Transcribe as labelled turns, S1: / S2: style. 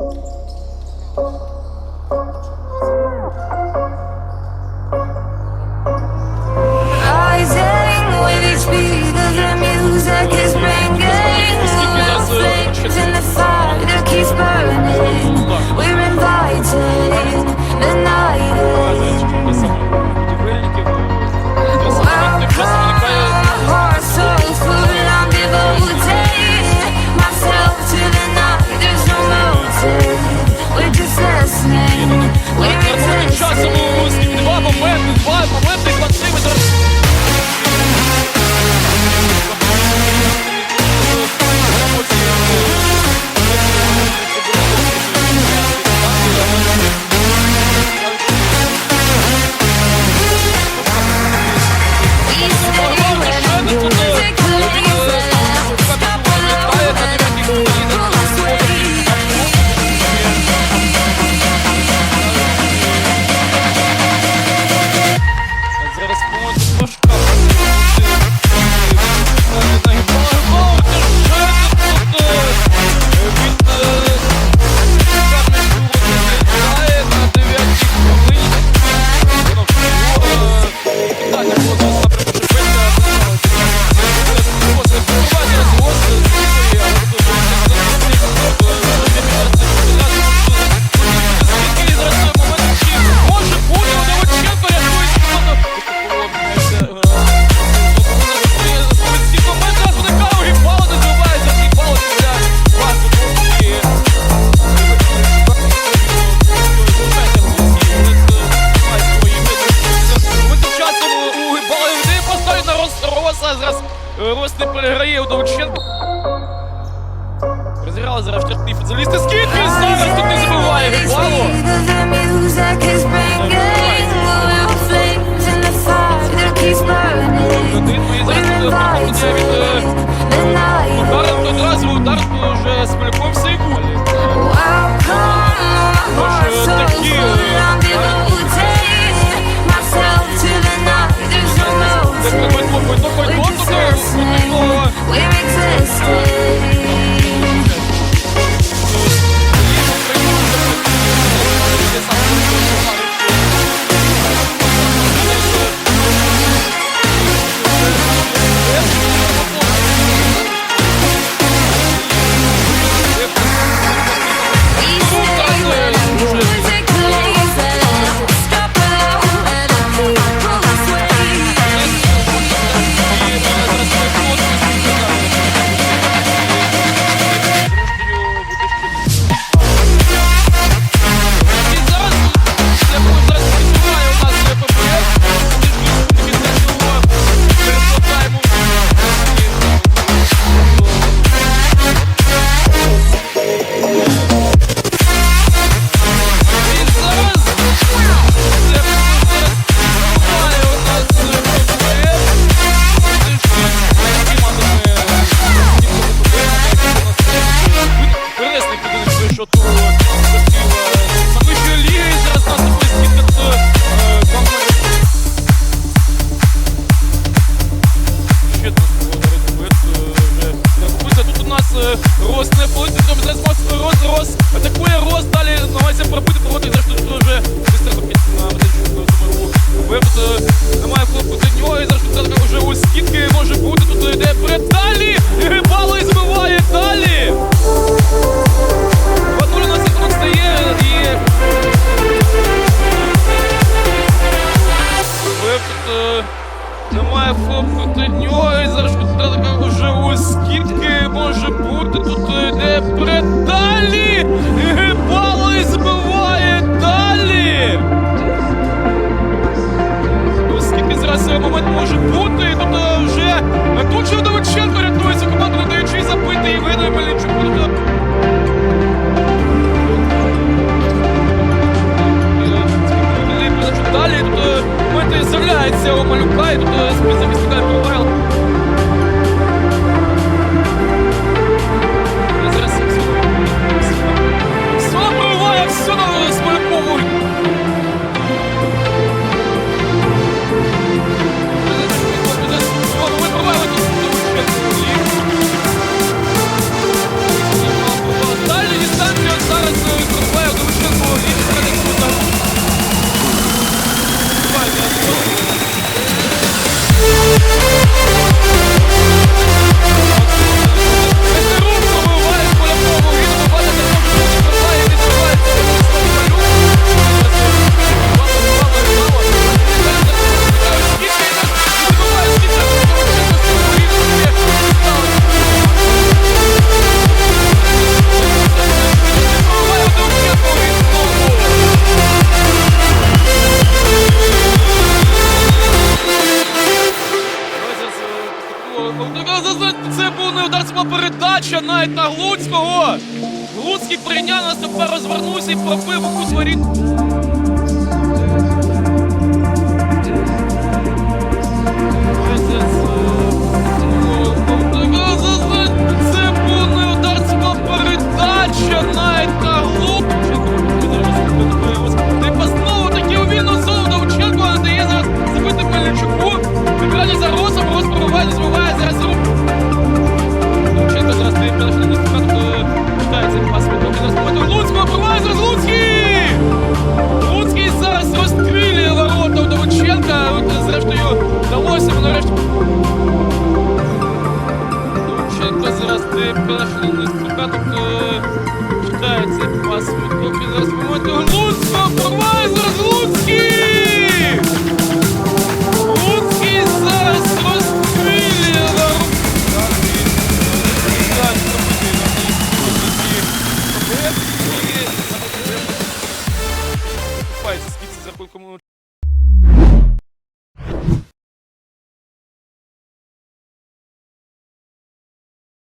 S1: Oh. часом у
S2: Москві
S1: Два бомбетних, два бомбетних, Максим і Рост не переграє у Довченко. Розіграли зараз втягти футболісти. Скільки зараз тут не забуває від ось не полиці, там вже спосіб роз, роз. Атакує роз, далі намагається пробити, проти, за що тут вже быстро копіть на медичну думаю. Веб немає хлопку за нього, і за що це вже у скидки може бути, тут йде вперед далі, і грибало. немає фокусу нього і завжди так уже скільки може бути тут е, йде предалі. Е, Гибало і збиває. Тобто, це був неударська передача навіть на Глуцького. Глуцький прийняв нас, себе, розвернувся і пробив у кузворіт. próximo. Convidamos muito louco.